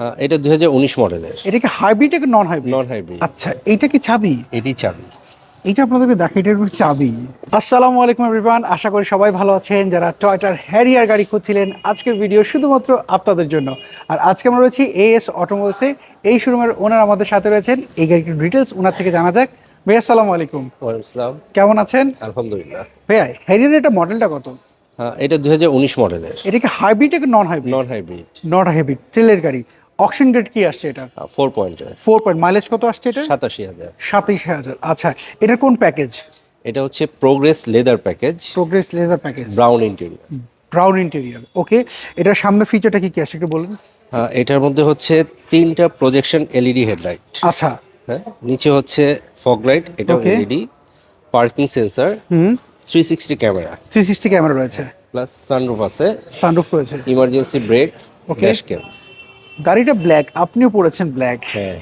হ্যাঁ এটা দুই হাজার উনিশ মডেলের। এটা কি হাইব্রিড নাকি নন হাইব্রিড নন হাইব্রিড আচ্ছা এইটা কি চাবি? এটি চাবি। এইটা আপনাদেরকে দেখে এটার উপর চাবি। আসসালামু আলাইকুম এভরিওয়ান আশা করি সবাই ভালো আছেন। যারা টয়টার হ্যারিয়ার গাড়ি খুঁজছিলেন আজকের ভিডিও শুধুমাত্র আপনাদের জন্য। আর আজকে আমরা রয়েছি এএস অটোমোবাইলসে এই শোরুমের ওনার আমাদের সাথে রয়েছেন। এই গাড়িটির ডিটেলস ওনার থেকে জানা যাক। ভাইয়া আসসালামু আলাইকুম। ওয়ালাইকুম আসসালাম কেমন আছেন? আলহামদুলিল্লাহ। ভাইয়া হ্যারিয়ার এটা মডেলটা কত? হ্যাঁ এটা দুই হাজার উনিশ মডেলের। এটা কি হাইব্রিড নাকি non hybrid non hybrid not hybrid তেলের গাড়ি। অকশন গ্রেড কি আসছে এটা ফোর পয়েন্টের ফোর পয়েন্ট মাইলেজ কত আসছে এটা সাতাশি হাজার। সাতাইশ হাজার আচ্ছা এটার কোন প্যাকেজ এটা হচ্ছে progress leather package progress leather package brown interior brown interior okay এটার সামনে ফিচারটা কি কি আসছে একটু বলুন? হ্যাঁ এটার মধ্যে হচ্ছে তিনটা প্রজেকশন এলইডি হেডলাইট আচ্ছা। হ্যাঁ নিচে হচ্ছে ফগ লাইট এটা. এলইডি পার্কিং সেন্সর হুম। Three sixty camera three sixty camera রয়েছে। প্লাস সানরুফ আছে। সানরুফ রয়েছে। Emergency brake Okay. Dash cam গাড়িটা ব্ল্যাক আপনিও পড়েছেন ব্ল্যাক হ্যাঁ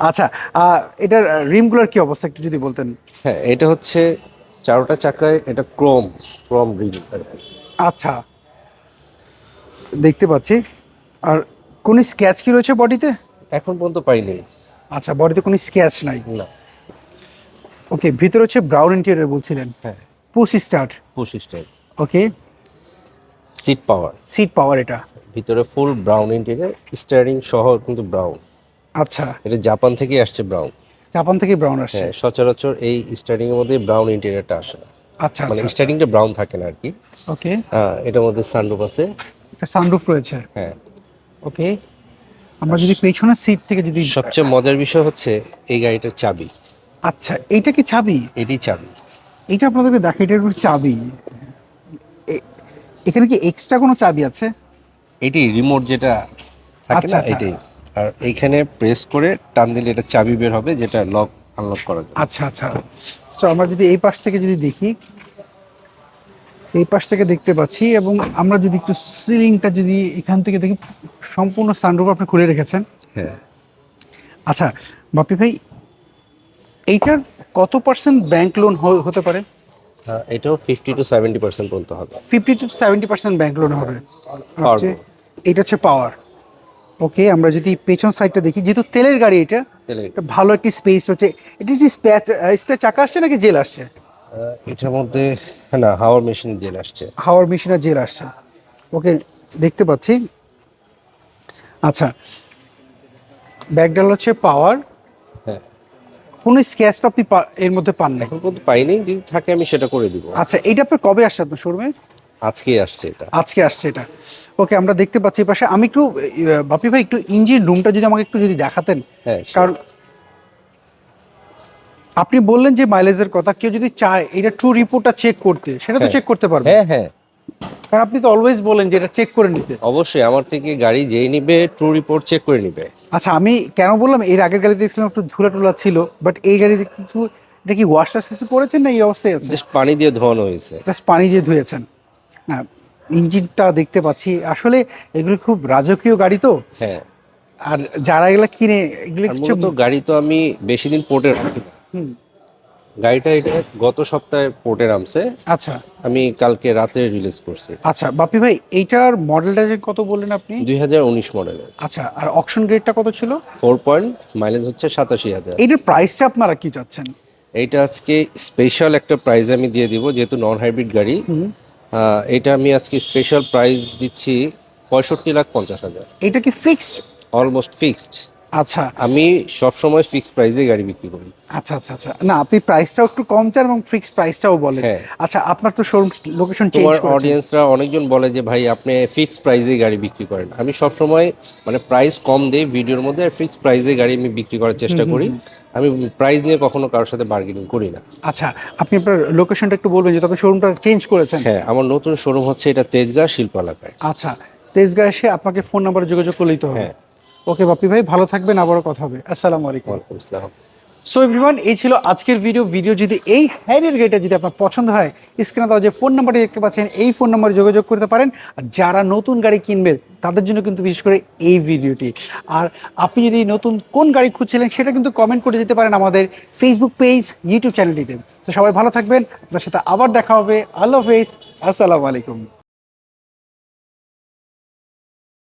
আচ্ছা আহ, এটার রিমগুলোর কি অবস্থা একটু যদি বলতেন? হ্যাঁ এটা হচ্ছে চারোটা চাকায় এটা ক্রোম ক্রোম রিল আচ্ছা দেখতে পাচ্ছি। আর কোনো স্ক্যাচ কি রয়েছে বডিতে এখন পর্যন্ত পাইনি। আচ্ছা বডিতে কোনো স্ক্যাচ নাই। না। ওকে ভিতরে হচ্ছে ব্রাউন ইন্টেরিয়ার বলছিলেন। হ্যাঁ। পুশ স্টার্ট পঁচিশ type okay seat power seat power এটা। ভিতরে ফুল ব্রাউন ইন্টেরিয়ার স্টিয়ারিং সহ কিন্তু ব্রাউন। আচ্ছা। এটা জাপান থেকেই আসছে ব্রাউন। জাপান থেকে ব্রাউন আসছে? হ্যাঁ সচরাচর এই স্টিয়ারিং এর মধ্যে ব্রাউন ইন্টেরিয়ারটা আসে না। আচ্ছা মানে আচ্ছা। স্টিয়ারিংটা ব্রাউন থাকে না আর কি ওকে। হ্যাঁ এটার মধ্যে সানরুফ আছে। একটা সানরুফ রয়েছে? হ্যাঁ। ওকে। আমরা যদি পেছনের সিট থেকে যদি সবচেয়ে মজার বিষয় হচ্ছে এই গাড়িটার চাবি। আচ্ছা এইটা কি চাবি? এটি চাবি। এটা আপনাদেরকে দেখে উপর চাবি। এখানে কি এক্সট্রা কোনো চাবি আছে? এটি রিমোট যেটা থাকে আচ্ছা, না আচ্ছা। এটাই আর এইখানে প্রেস করে টান দিলে এটা চাবি বের হবে যেটা লক আনলক করা যায় আচ্ছা আচ্ছা। সো আমরা যদি এই পাশ থেকে যদি দেখি এই পাশ থেকে দেখতে পাচ্ছি এবং আমরা যদি একটু সিলিংটা যদি এখান থেকে দেখি সম্পূর্ণ সানরুফ আপনি খুলে রেখেছেন। হ্যাঁ। আচ্ছা বাপি ভাই এইটার কত পার্সেন্ট ব্যাংক লোন হতে পারে? এটাও ফিফটি টু সেভেন্টি পার্সেন্ট পর্যন্ত হবে। Fifty to seventy percent bank loan হবে। এটা হচ্ছে পাওয়ার ওকে আমরা যদি পেছন সাইডটা দেখি যেহেতু তেলের গাড়ি এটা ভালো একটি স্পেস রয়েছে এটা যে স্প্যাচ চাকা আসছে নাকি জেল আসছে? এটার মধ্যে না হাওয়ার মেশিন জেল আসছে। হাওয়ার মেশিনের জেল আসছে। ওকে দেখতে পাচ্ছি। আচ্ছা ব্যাকডাল হচ্ছে পাওয়ার হ্যাঁ। কোনো স্ক্যাচ তো আপনি এর মধ্যে পান না এখন পর্যন্ত পাইনি যদি থাকে আমি সেটা করে দিব। আচ্ছা এইটা আপনার কবে আসছে আপনার শোরুমে আজকেই আসছে এটা। আজকে আসছে এটা। ওকে আমরা দেখতে পাচ্ছি পাশে। আমি একটু বাপি ভাই একটু ইঞ্জিন রুমটা যদি আমাকে একটু যদি দেখাতেন। হ্যাঁ কারণ আপনি বললেন যে মাইলেজের কথা কেউ যদি চায় এটা ট্রু রিপোর্টটা চেক করতে সেটা তো হ্যাঁ। চেক করতে পারবে। হ্যাঁ হ্যাঁ। কারণ আপনি তো অলওয়েজ বলেন যে এটা চেক করে নিতে। অবশ্যই আমার থেকে গাড়ি যেই নিবে ট্রু রিপোর্ট চেক করে নিবে। আচ্ছা আমি কেন বললাম এর আগের গাড়ি দেখছিলাম একটু ধুলা টুলা ছিল বাট এই গাড়ি দেখতেছি এটা কি ওয়াশটা শেষে করেছেন না এই অবস্থায় আছে জাস্ট পানি দিয়ে ধোয়ানো হয়েছে। জাস্ট পানি দিয়ে ধুয়েছেন। ইঞ্জিনটা দেখতে পাচ্ছি। আসলে এগুলো খুব রাজকীয় গাড়ি তো। হ্যাঁ। আর যারা এগুলো কিনে এগুলো মূলত গাড়ি তো আমি বেশি দিন পোর্টে গাড়িটা এটা গত সপ্তাহে পোর্টে নামছে। আচ্ছা। আমি কালকে রাতে রিলিজ করছি। আচ্ছা বাপি ভাই এইটার মডেলটা যে কত বললেন আপনি? দুই হাজার উনিশ মডেলের আচ্ছা আর অকশন গ্রেডটা কত ছিল? ফোর পয়েন্ট মাইলেজ হচ্ছে সাতাশি হাজার। এইটার প্রাইসটা আপনারা কি চাচ্ছেন? এইটা আজকে স্পেশাল একটা প্রাইজ আমি দিয়ে দিব যেহেতু নন হাইব্রিড গাড়ি এটা আমি আজকে স্পেশাল প্রাইস দিচ্ছি পঁয়ষট্টি লাখ পঞ্চাশ হাজার। এটা কি ফিক্সড অলমোস্ট ফিক্সড আচ্ছা। আমি সবসময় ফিক্সড প্রাইসে গাড়ি বিক্রি করি। আচ্ছা আচ্ছা আচ্ছা। না আপনি প্রাইসটাও একটু কম চান এবং ফিক্স প্রাইসটাও বলেন। হ্যাঁ। আচ্ছা আপনার তো শোরুম লোকেশন চেঞ্জ করেছেন অডিয়েন্সরা অনেকজন বলে যে ভাই আপনি ফিক্সড প্রাইসে গাড়ি বিক্রি করেন। আমি সবসময় মানে প্রাইস কম দেই ভিডিওর মধ্যে আর ফিক্সড প্রাইসে গাড়ি আমি বিক্রি করার চেষ্টা করি। আমি প্রাইস নিয়ে কখনো কারোর সাথে বার্গেনিং করি না। আচ্ছা আপনি আপনার লোকেশনটা একটু বলবেন যে তবে শোরুমটা চেঞ্জ করেছেন। হ্যাঁ আমার নতুন শোরুম হচ্ছে এটা তেজগাঁ শিল্প এলাকায় আচ্ছা তেজগাঁ এসে আপনাকে ফোন নাম্বারে যোগাযোগ করলেই তো হ্যাঁ। ওকে বাপি ভাই ভালো থাকবেন আবারও কথা হবে। আসসালামু আলাইকুম। আসসালাম। সো এভরিওয়ান এই ছিল আজকের ভিডিও ভিডিও যদি এই হ্যারিয়ার গাড়িটা যদি আপনার পছন্দ হয় স্ক্রিনে দেওয়া যে ফোন নাম্বারটি দেখতে পাচ্ছেন এই ফোন নাম্বারে যোগাযোগ করতে পারেন। আর যারা নতুন গাড়ি কিনবে তাদের জন্য কিন্তু বিশেষ করে এই ভিডিওটি আর আপনি যদি নতুন কোন গাড়ি খুঁজছিলেন সেটা কিন্তু কমেন্ট করে দিতে পারেন আমাদের ফেসবুক পেজ ইউটিউব চ্যানেলটিতে তো সবাই ভালো থাকবেন। আপনার সাথে আবার দেখা হবে। আল্লাহ হাফেজ। আসসালামু আলাইকুম।